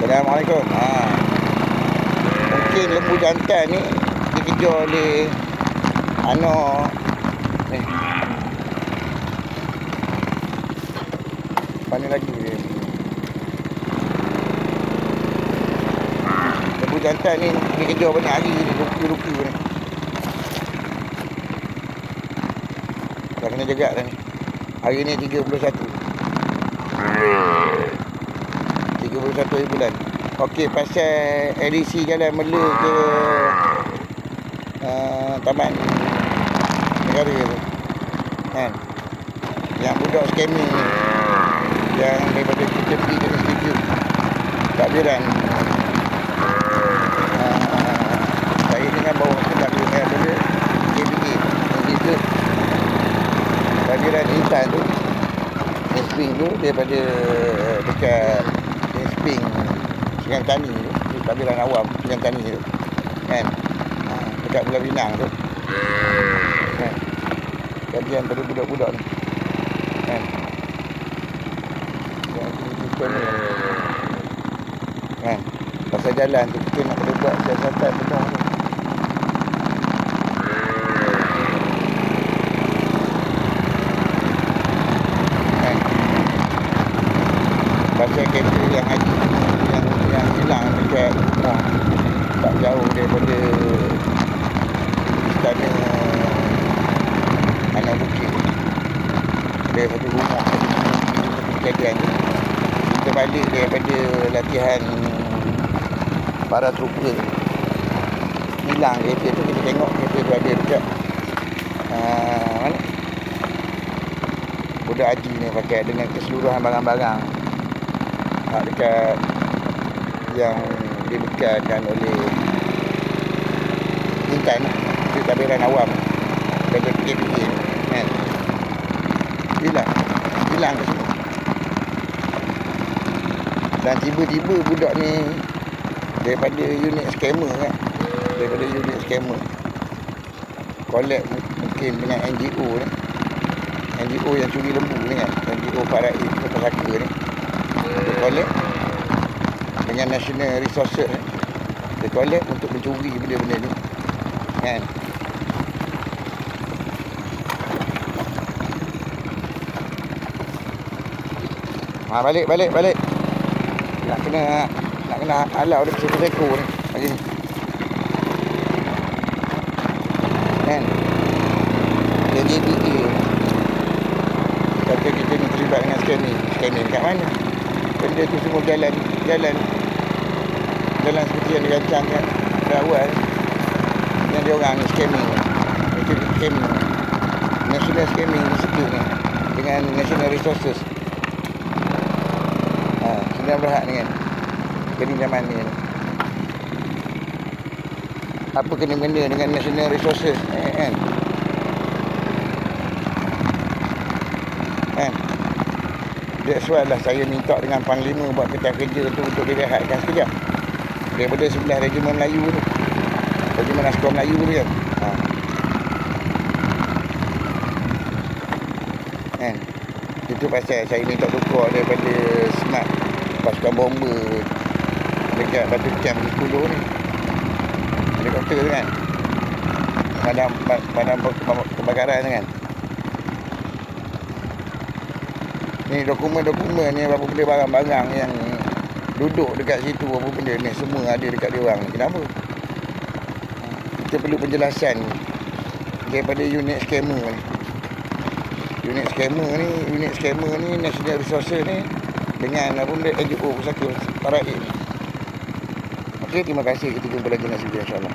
Assalamualaikum. Ha. Mungkin lembu jantan ni dikejar oleh ano ni. Mana lagi dia? Lembu jantan ni dikejar banyak hari ni ruki-ruki ni. Dah kena jaga dah ni. Hari ni 31. 31 hari bulan. Okey, pasal edisi jalan Mela ke uh, Taman Negara tu. Kan? Yang budak scamming. Yang daripada kita pergi ke institut takbiran. Uh, saya dengan bawa sedap dengan benda KBA Institut takbiran intan tu Spring tu daripada dekat Spring Sungai Tani tu Kabilan Awam Sungai Tani tu kan? Ha, dekat Pulau Pinang tu. Kan? Kajian pada budak-budak ni kan? Yang kita ni kan? Pasal jalan tu kita nak buat siasatan betul tu kan pasal kereta yang haji yang yang hilang dekat rumah. Tak jauh daripada istana anak bukit. Ada satu rumah kejadian tu kita balik daripada latihan para trooper. Hilang kereta tu kita tengok kereta tu ada dekat uh, mana? Budak haji ni pakai dengan keseluruhan barang-barang ha, dekat yang dibekalkan oleh Intan di tabiran awam. Dekat KPA kan? Hilang hilang semua. Dan tiba-tiba budak ni daripada unit scammer kan? Daripada unit scammer collect mungkin dengan NGO ni. NGO yang curi lembu ni kan? NGO Faraid Kota Saka ni dia collect dengan National Resources ni dia collect untuk mencuri benda-benda ni kan Ha, balik, balik, balik. Nak kena nak kena halau dia satu ekor ni. Lagi ni. Kan? Dia DBA. Kata kita ni terlibat dengan scamming. Scamming kat mana? Benda tu semua jalan jalan. Jalan seperti yang dirancangkan pada awal yang dia orang ni scamming. Itu scamming. National scamming institute ni dengan national resources. Ha, sedang berhak kan jadi zaman ni. Apa kena-mena dengan national resources eh, kan? Kan That's why lah saya minta dengan Panglima buat kerja kerja tu untuk direhatkan sekejap. Daripada sebelah Regimen Melayu tu. Regimen Askar Melayu tu kan. Ha. Kan? Itu pasal saya minta tukar daripada smart pasukan bomber dekat Batu Camp 10 ni. Helikopter tu kan. Padam, padam kebakaran tu kan. Ni dokumen-dokumen ni apa benda barang-barang yang duduk dekat situ apa benda ni semua ada dekat dia orang. Kenapa? Kita perlu penjelasan daripada unit scammer ni. Unit scammer ni, unit scammer ni National Resources ni dengan apa benda NGO Pusaka Paraid ni. Okey, terima kasih kita jumpa lagi video insya-Allah.